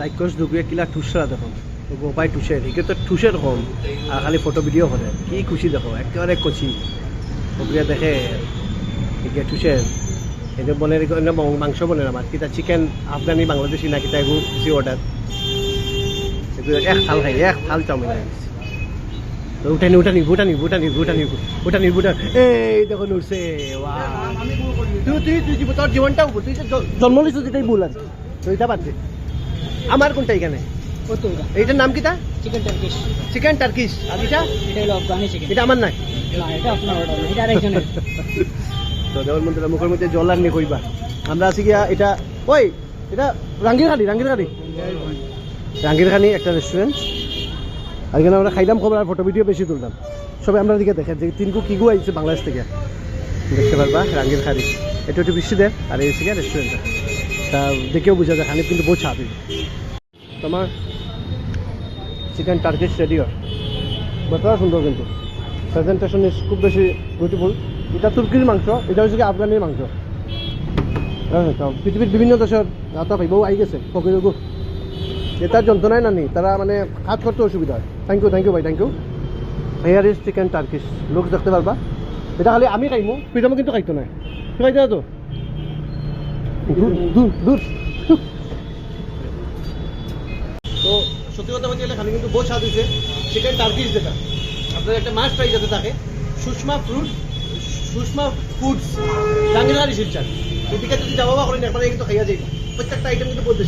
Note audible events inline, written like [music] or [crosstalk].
রাক্ষস ঢুকিয়ে কিলা ঠুসরা দেখো গোপাই ঠুসের একে তো ঠুসের কম আর খালি ফটো ভিডিও করে কি খুশি দেখো একেবারে কচি। ওগুলো দেখে একে এদের বনের এগুলো মাংস বনের আমার কিতা চিকেন আফগানি বাংলাদেশি না কিতা এগুলো কিছু অর্ডার এগুলো এক থাল খাই এক থাল চাউমিন খাই তো উঠানি উঠানি উঠানি উঠানি উঠানি উঠানি উঠানি এই দেখো নুরছে তুই তুই তুই তোর জীবনটা তুই জন্ম লিখছিস এটাই ভুল আছে তো এটা বাদ দে। আমার কোনটা এখানে? এইটার নাম কিটা চিকেন টার্কিশ চিকেন টার্কিশ আর এটা? এটা হলো আফগানি চিকেন এটা আমার নাই। না এটা আপনার অর্ডার এটা আরেকজনের। [laughs] তো দেওয়ার মধ্যে মুখের মধ্যে জল আর নিয়ে কইবা আমরা আছি গিয়া এটা ওই এটা রাঙ্গির খালি রাঙ্গির খালি রাঙ্গির খানি একটা রেস্টুরেন্ট আর এখানে আমরা খাইলাম খবর আর ফটো ভিডিও বেশি তুলতাম সবাই আমরা দিকে দেখেন যে তিনকু কিগু আইছে বাংলাদেশ থেকে। দেখতে পারবা রাঙ্গির খানি এটা একটু বৃষ্টি দেয় আর এই রেস্টুরেন্টটা দেখেও বোঝা যায় খানি কিন্তু বহু স্বাদ তোমার চিকেন টার্কিশ রেডিও বড় সুন্দর কিন্তু। প্রেজেন্টেশন ইজ খুব বেশি বিউটিফুল এটা তুর্কির মাংস, এটা হচ্ছে আফগানির মাংস। হ্যাঁ পৃথিবীর বিভিন্ন দেশের যাতা ভাইবও আই গেছে ফকিরগু এটার যন্ত্রণাই নানি, তারা মানে কাজ করতে অসুবিধা হয়। থ্যাংক ইউ থ্যাংক ইউ ভাই thank you here is chicken Turkish লোক দেখতে পারবা। এটা খালি আমি খাইমু প্রীতম কিন্তু খাইতো না তুই খাইতে তো? দূর দূর দূর তো সত্যি কথা বলতে গেলে খালি কিন্তু বহু স্বাদ হয়েছে চিকেন টার্কিশ যেটা আপনার একটা মাছ ফ্রাই যাতে থাকে সুষমা ফ্রুট সুষমা ফুডস জাঙ্গিলারি শিলচার। এদিকে যদি যাওয়া করেন, একবার কিন্তু খাইয়া যাই প্রত্যেকটা আইটেম কিন্তু বলতে